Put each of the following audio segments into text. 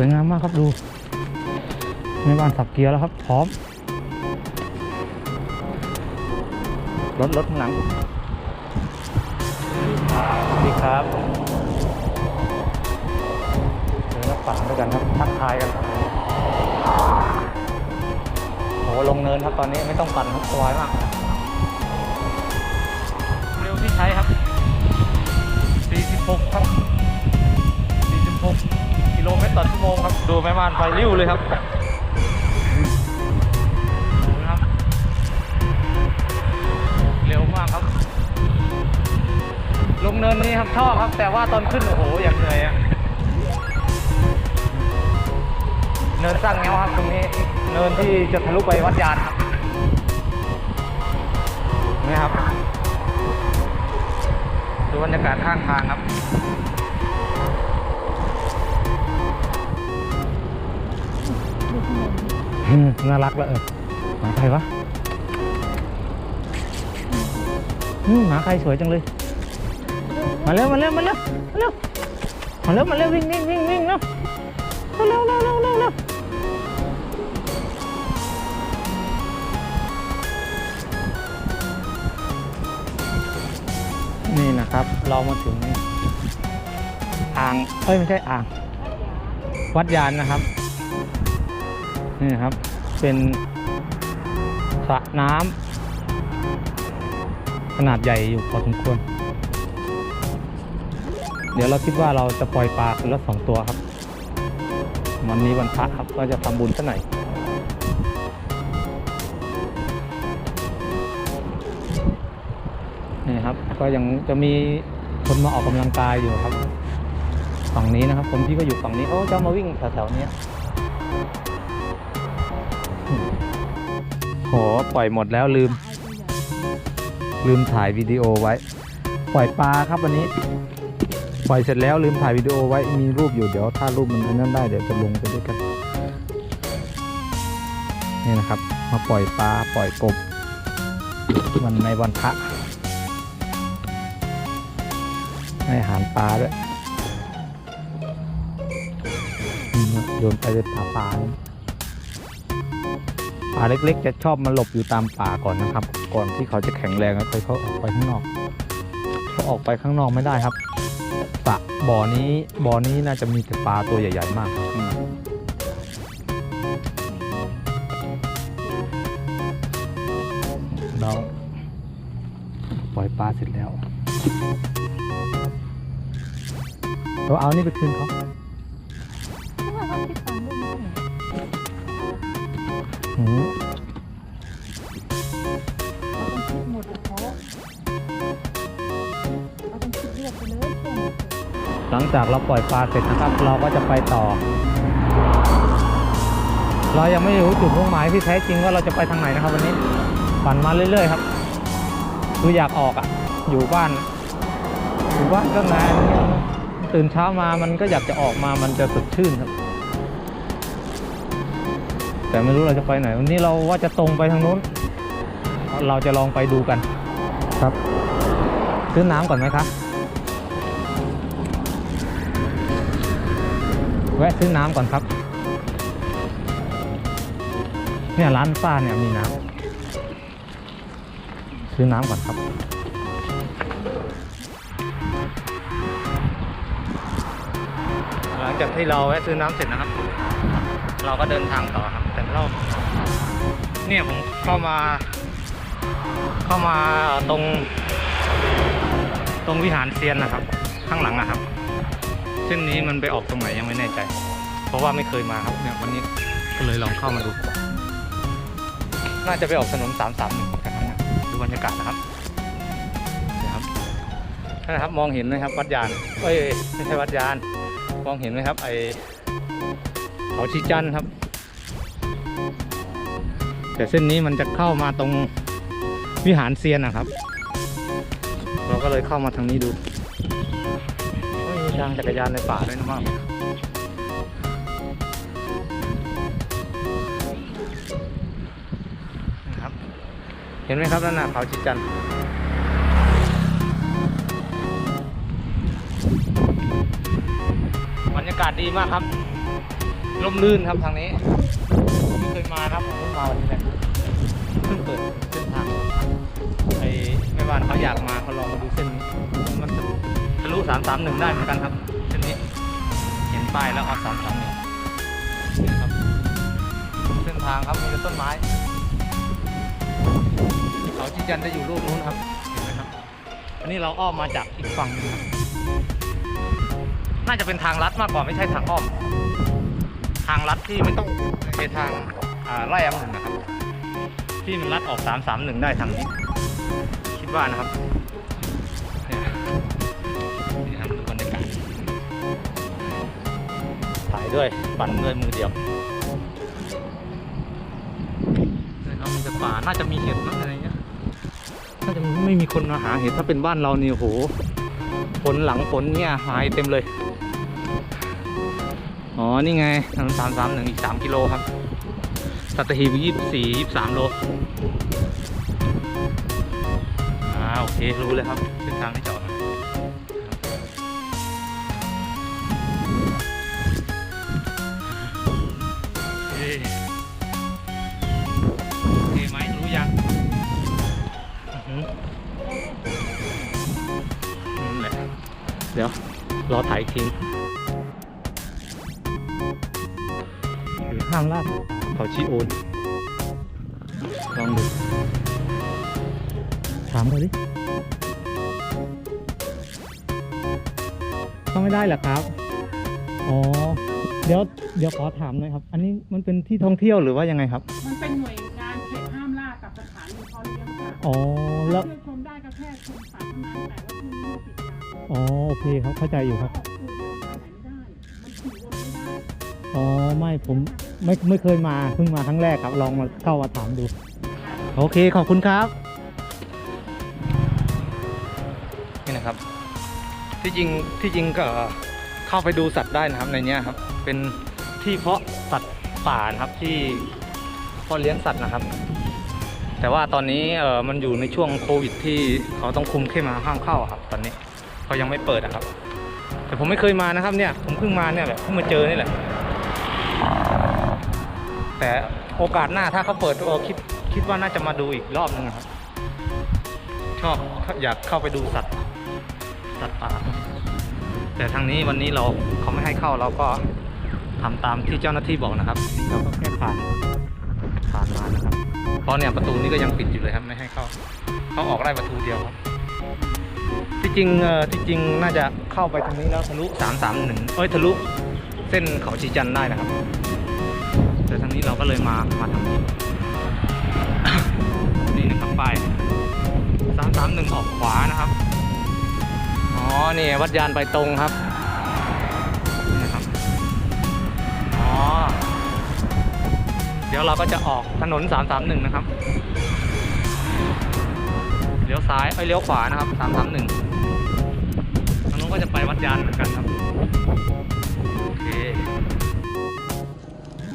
วยงามมากครับดูในบ้านสับเกียร์แล้วครับ พร้อม รถรถข้างหลังสวัสดีครับเดินรับปั่นด้วยกันครับ ทักทายกันโหลงเนินครับตอนนี้ไม่ต้องปั่นครับสบายมาก เร็วที่ใช้ครับ 46 ครับ แม่ม่านไฟริ้วเลยครับครับ เร็วมากครับ ลงเนินนี้ครับชอบครับ แต่ว่าตอนขึ้นโอ้โหอย่างเหนื่อยอะเนินสร้างแงวครับตรงนี้ เนินที่จะทะลุไปวัดยานครับนี่ครับ ดูบรรยากาศข้างทางครับ น่ารักแล้วเออหมาใครวะหมาใครสวยจังเลย มาเร็วมาเร็วมาเร็วมาเร็วมาเร็วมาเร็ววิ่งวิ่งวิ่งวิ่งเร็วเร็วเร็วเร็วเร็วเร็วนี่นะครับเรามาถึงอ่างเอ้ยไม่ใช่อ่าง วัดยานนะครับ นี่ครับ เป็นสระน้ำขนาดใหญ่อยู่พอสมควร เดี๋ยวเราคิดว่าเราจะปล่อยปลาคืนละสองตัวครับ วันนี้วันพระครับก็จะทำบุญสักหน่อยนี่ครับ ก็ยังจะมีคนมาออกกำลังกายอยู่ครับ ฝั่งนี้นะครับ คนที่ก็อยู่ฝั่งนี้เขาจะมาวิ่งแถวๆนี้ ยโหปล่อยหมดแล้วลืม ลืมถ่ายวิดีโอไว้ ปล่อยปลาครับวันนี้ ปล่อยเสร็จแล้วลืมถ่ายวิดีโอไว้มีรูปอยู่เดี๋ยวถ้ารูปมันนนั้นได้เดี๋ยวจะลงไปด้วยกันนี่นะครับ มาปล่อยปลาปล่อยกบวันในวันพระให้อาหารปลาด้วยโยนไปเป็นปลาปลา ปลาเล็ก ๆ จะชอบมาหลบอยู่ตามป่าก่อนนะครับ ก่อนที่เขาจะแข็งแรงแล้วค่อยเขาออกไปข้างนอกเขาออกไปข้างนอกไม่ได้ครับสระบ่อนี้บ่อนี้น่าจะมีแต่ปลาตัวใหญ่ ๆ มากครับเราปล่อยปลาเสร็จแล้วเราเอานี่ไปคืนเขา หลังจากเราปล่อยปลาเสร็จนะครับ เราก็จะไปต่อ เรายังไม่รู้จุดมุ่งหมายที่แท้จริงว่าเราจะไปทางไหนนะครับ วันนี้ปั่นมาเรื่อย ๆ ครับคืออยากออกอะ อยู่บ้านอยู่บ้านก็นานตื่นเช้ามามันก็อยากจะออกมามันจะสดชื่นครับ แต่ไม่รู้เราจะไปไหน วันนี้เราว่าจะตรงไปทางนู้น เราจะลองไปดูกัน ครับ ซื้อน้ำก่อนไหมครับแวะซื้อน้ำก่อนครับ เนี่ยร้านป้าเนี่ยมีน้ำซื้อน้ำก่อนครับหลังจากที่เราแวะซื้อน้ำเสร็จนะครับ เราก็เดินทางต่อครับ แต่เราเนี่ยผมเข้ามา เข้ามาตรง ตรงวิหารเซียนนะครับ ข้างหลังนะครับ เส้นนี้มันไปออกตรงไหนยังไม่แน่ใจ เพราะว่าไม่เคยมาครับเนี่ยวันนี้ก็เลยลองเข้ามาดู น่าจะไปออกถนน3 3 1ครับนั้นนะดูบรรยากาศนะครับนี่ครับนะครับมองเห็นไหมครับ วัดยานเอ้ยไม่ใช่วัดยาน มองเห็นไหมครับไอเขาชีจันครับ แต่เส้นนี้มันจะเข้ามาตรงวิหารเซียนนะครับ เราก็เลยเข้ามาทางนี้ดูโอ้ยมีทางจักรยานในป่าด้วยนะมากนะครับ เห็นไหมครับนั่นน่ะเขาชิจันทร์บรรยากาศดีมากครับร่มรื่นครับทางนี้ มาครับผมเพิ่งมาวันนี้แหละเพิ่งเปิดเส้นทางไอ้แม่บ้านเขาอยากมาเขาลองมาดูเส้นนี้มันจะทะลุสามสามหนึ่งได้เหมือนกันครับเส้นนี้เห็นป้ายแล้วเอาสามสามหนึ่งนี่ครับเส้นทางครับมีแต่ต้นไม้เขาชี้จันทร์จะอยู่ลูกนู้นครับเห็นไหมครับอันนี้เราอ้อมมาจากอีกฝั่งหนึงครับน่าจะเป็นทางลัดมากกว่าไม่ใช่ทางอ้อม ทางลัดที่ไม่ต้องไปทาง อ่าไร่องุ่นนะครับ ที่มันลัดออก 331 ได้ทางนี้คิดว่านะครับเนี่ยนี่ครับดูบรรยากาศถ่ายด้วยปั่นด้วยมือเดียวนะครับมันจะป่าน่าจะมีเห็ดมั้งอะไรเงี้ยน่าจะไม่มีคนมาหาเห็ดถ้าเป็นบ้านเรานี่โอ้โหฝนหลังฝนเนี่ยหายเต็มเลยอ๋อ นี่ไงถนนสามสามหนึ่งอีกสามกิโลครับ สัตหีบยี่สี่ยี่สามโลอ่าโอเค รู้เลยครับเส้นทางที่จอดโอเคโอเคไหมรู้ยังนั่นแหละเดี๋ยว รอถ่ายอีกทีหรือห้ามลาสัตว์ป่า เขาชีโอนลองดู ถามเขาดิเข้าไม่ได้เหรอครับ อ๋อ เดี๋ยวเดี๋ยวขอถามหน่อยครับ อันนี้มันเป็นที่ท่องเที่ยวหรือว่ายังไงครับ มันเป็นหน่วยงานเขตห้ามล่ากับสถานีพ่อเลี้ยงค่ะอ๋อ แล้วเที่ยวชมได้ก็แค่ชมสัตว์เท่านั้นแต่ว่าช่วงนี้ติดยาอ๋อ โอเคครับ เข้าใจอยู่ครับ ออกตัวเดียวไปไหนไม่ได้ มันขี่วนไม่ได้ อ๋อ ไม่ผม ไม่ไม่เคยมาเพิ่งมาครั้งแรกครับลองมาเข้ามาถามดู โอเคขอบคุณครับ นี่นะครับ ที่จริงที่จริงก็เข้าไปดูสัตว์ได้นะครับในเนี้ยครับ เป็นที่เพาะสัตว์ป่านะครับที่เพาะเลี้ยงสัตว์นะครับ แต่ว่าตอนนี้เออมันอยู่ในช่วงโควิดที่เขาต้องคุมเข้มมาห้ามเข้าครับ ตอนนี้เขายังไม่เปิดนะครับ แต่ผมไม่เคยมานะครับเนี่ยผมเพิ่งมาเนี่ยแหละเพิ่งมาเจอนี่แหละ แต่โอกาสหน้าถ้าเขาเปิดเออคิดคิดว่าน่าจะมาดูอีกรอบนึงนะครับ ชอบอยากเข้าไปดูสัตว์สัตว์ป่าแต่ทางนี้วันนี้เราเขาไม่ให้เข้าเราก็ทำตามที่เจ้าหน้าที่บอกนะครับเราก็แค่ผ่านผ่านมานะครับเพราะเนี่ยประตูนี้ก็ยังปิดอยู่เลยครับไม่ให้เข้าเขาออกได้ประตูเดียวครับที่จริงเออที่จริงน่าจะเข้าไปทางนี้แล้วทะลุสามสามหนึ่งเอ้ยทะลุเส้นเขาชีจันได้นะครับ แต่ทางนี้เราก็เลยมามาทางนี้นี่นะครับไปสามสามหนึ่งออกขวานะครับอ๋อนี่วัดยานไปตรงครับนี่นะครับอ๋อเดี๋ยวเราก็จะออกถนนสามสามหนึ่งนะครับเลี้ยวซ้ายเอ้ยเลี้ยวขวานะครับสามสามหนึ่งทางนู้นก็จะไปวัดยานเหมือนกันครับโอเค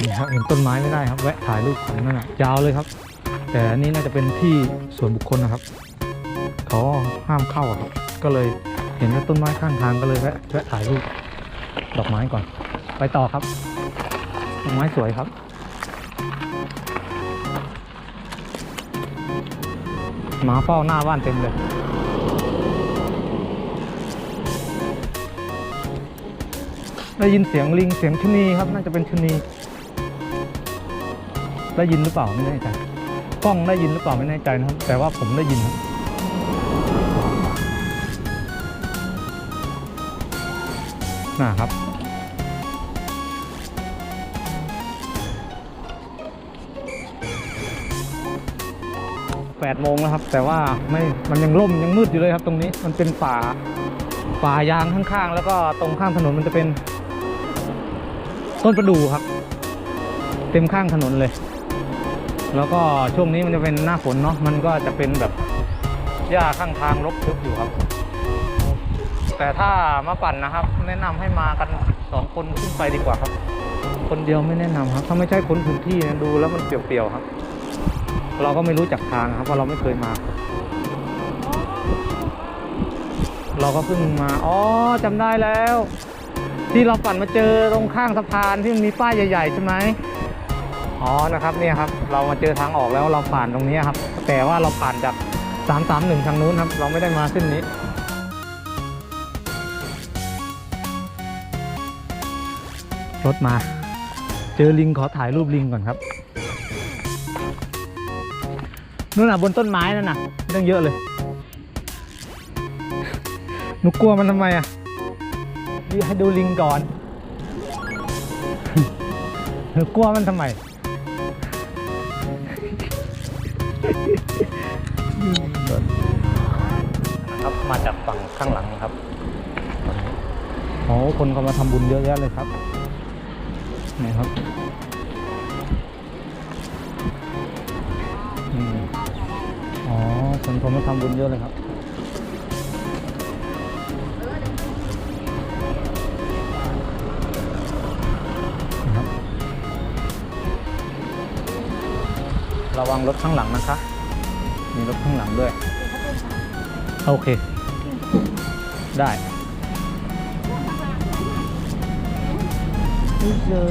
นี่ครับเห็นต้นไม้ไม่ได้ครับแวะถ่ายรูปของนั่นน่ะยาวเลยครับ แต่อันนี้น่าจะเป็นที่ส่วนบุคคลนะครับเขาห้ามเข้าครับ ก็เลยเห็นว่าต้นไม้ข้างทางก็เลยแวะแวะถ่ายรูปดอกไม้ก่อน ไปต่อครับดอกไม้สวยครับหมาเฝ้าหน้าบ้านเต็มเลยได้ยินเสียงลิงเสียงชนีครับ น่าจะเป็นชนี ได้ยินหรือเปล่าไม่แน่ใจกล้องได้ยินหรือเปล่าไม่แน่ใจนะครับ แต่ว่าผมได้ยินครับน่าครับแปดโมงแล้วครับ แต่ว่าไม่มันยังร่มยังมืดอยู่เลยครับ ตรงนี้มันเป็นป่าป่ายางข้างๆ แล้วก็ตรงข้างถนนมันจะเป็น ต้นประดู่ครับ เต็มข้างถนนเลย แล้วก็ช่วงนี้มันจะเป็นหน้าฝนเนาะมันก็จะเป็นแบบหญ้าข้างทางรกทึบอยู่ครับ แต่ถ้ามาปั่นนะครับ แนะนำให้มากันสองคนขึ้นไปดีกว่าครับ คนเดียวไม่แนะนำครับ ถ้าไม่ใช่คนพื้นที่นะดูแล้วมันเปลี่ยวๆครับ เราก็ไม่รู้จักทางครับเพราะเราไม่เคยมา เราก็เพิ่งมาอ๋อจำได้แล้ว ที่เราปั่นมาเจอตรงข้างสะพานที่มันมีป้ายใหญ่ ๆ ใช่ไหม อ๋อนะครับเนี่ยครับเรามาเจอทางออกแล้วเราผ่านตรงนี้ครับ แต่ว่าเราผ่านจาก 331 ทางนู้นครับ เราไม่ได้มาเส้นนี้ รถมา เจอลิงขอถ่ายรูปลิงก่อนครับนู่นน่ะบนต้นไม้นั่นน่ะเรื่องเยอะเลยหนูกลัวมันทำไมอะนี่ให้ดูลิงก่อนหนูกลัวมันทำไม โอ้คนเขามาทำบุญเยอะแยะเลยครับนี่ครับอืมอ๋อคนเขามาทำบุญเยอะเลยครับนะครับระวังรถข้างหลังนะคะ มีรถข้างหลังด้วย โอเค ได้ ไม่เจอ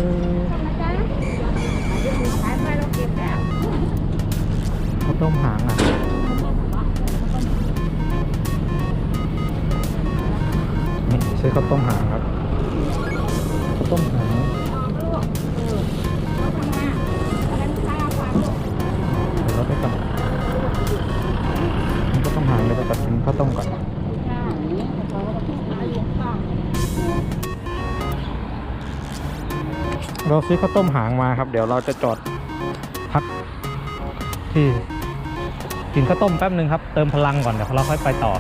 ข้าต้มหางอะนี่ใช้ข้าวต้มหางครับข้าวต้มหางเราไปก่อนมันก็ต้องหางเลยไปตัดสินข้าวต้มก่อน เราซื้อข้าวต้มหางมาครับ เดี๋ยวเราจะจอดพักที่กินข้าวต้มแป๊บหนึ่งครับ เติมพลังก่อนเดี๋ยวเราค่อยไปต่อ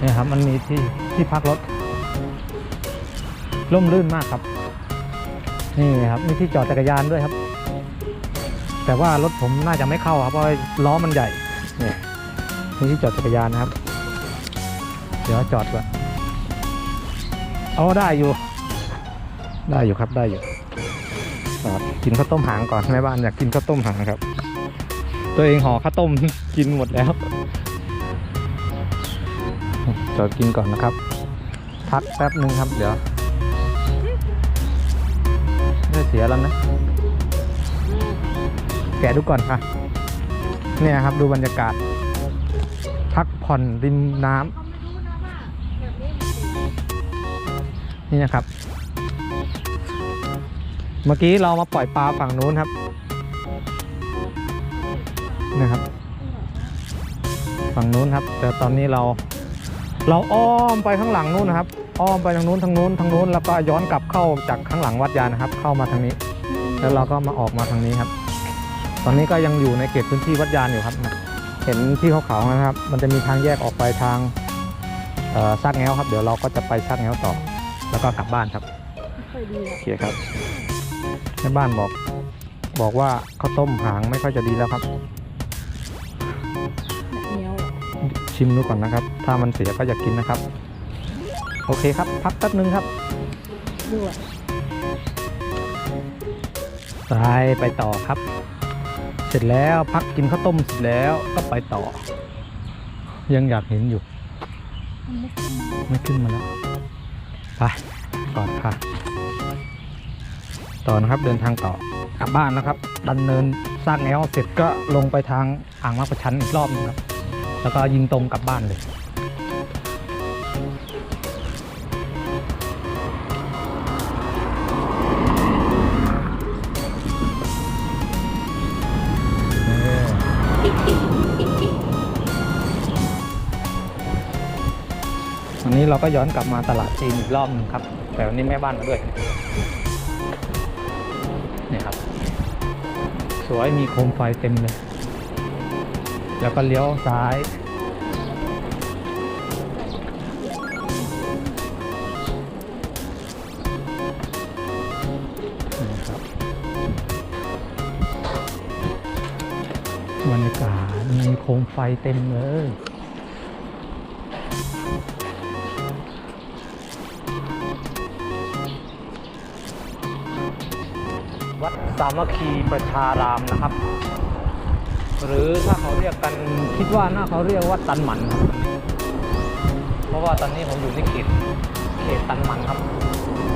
เนี่ยครับ มันมีที่ที่พักรถร่มรื่นมากครับ นี่ครับมีที่จอดจักรยานด้วยครับ แต่ว่ารถผมน่าจะไม่เข้าครับเพราะล้อมันใหญ่เนี่ยมีที่จอดจักรยานนะครับ เดี๋ยวจอดก่อนเอาได้อยู่ ได้อยู่ครับได้อยู่ครับกินข้าวต้มหางก่อนแม่บ้านอยากกินข้าวต้มหางครับ ตัวเองห่อข้าวต้มกินหมดแล้วจอดกินก่อนนะครับ พักแป๊บหนึ่งครับ เดี๋ยวไม่เสียแล้วนะ แกะดูก่อนค่ะ เนี่ยครับดูบรรยากาศ พักผ่อนริมน้ำนี่นะครับ เมื่อกี้เรามาปล่อยปลาฝั่งนู้นครับนะครับ ฝั่งนู้นครับ แต่ตอนนี้เรา เราอ้อมไปข้างหลังนู้นนะครับ อ้อมไปทางนู้นทางนู้นทางนู้นแล้วก็ย้อนกลับเข้าจากข้างหลังวัดยานนะครับ เข้ามาทางนี้ แล้วเราก็มาออกมาทางนี้ครับ ตอนนี้ก็ยังอยู่ในเขตพื้นที่วัดยานอยู่ครับ เห็นที่เขาเขาๆนะครับ มันจะมีทางแยกออกไปทางเอ่อซากแง้วครับ เดี๋ยวเราก็จะไปซากแง้วต่อ แล้วก็กลับบ้านครับไม่ค่อยดีโออะเคครับ แม่บ้านบอก บอกว่าข้าวต้มหางไม่ค่อยจะดีแล้วครับเหนียวชิมดูก่อนนะครับ ถ้ามันเสียก็อย่ากินนะครับ โอเคครับ พักแป๊บนึงครับ ด้วยไปไปต่อครับ เสร็จแล้วพักกินข้าวต้มเสร็จแล้วก็ไปต่อ ยังอยากเห็นอยู่ มันไม่ขึ้นมาไม่ขึ้นมาแล้ว ไปก่อนค่ะ ต่อนะครับ เดินทางต่อกลับบ้านนะครับดันเนินสร้างแนวเสร็จก็ลงไปทางอ่างมักประชันอีกรอบหนึงครับ แล้วก็ยิงตรงกลับบ้านเลยวันนี้เราก็ย้อนกลับมาตลาดจีนอีกรอบหนึงครับ แต่วันนี้แม่บ้านมาด้วย สวยมีโคมไฟเต็มเลย แล้วก็เลี้ยวซ้ายนี่ครับบรรยากาศมีโคมไฟเต็มเลย สามัคคีประชารามนะครับ หรือถ้าเขาเรียกกันคิดว่าน่าเขาเรียกว่าตันหมันครับเพราะว่าตอนนี้ผมอยู่ในเขตเขตตันหมันครับ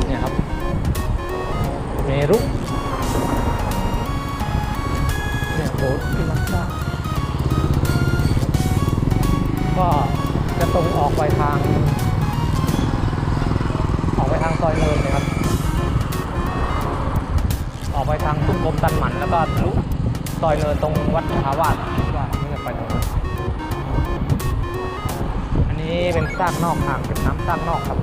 เนี่ยครุเนี่ยโบสถ์ที่มักซ่าก็จะตรงออกไปทาง ออกไปทางซอยเนินเลยครับ ออกไปทางตุ้งกรมตันหมัน แล้วก็ทะลุซอยเนินตรงวัดพาวาสว่าไม่จะไปตรงนั้นอันนี้เป็นซากนอกห่างเก็บน้ำซากนอกครับ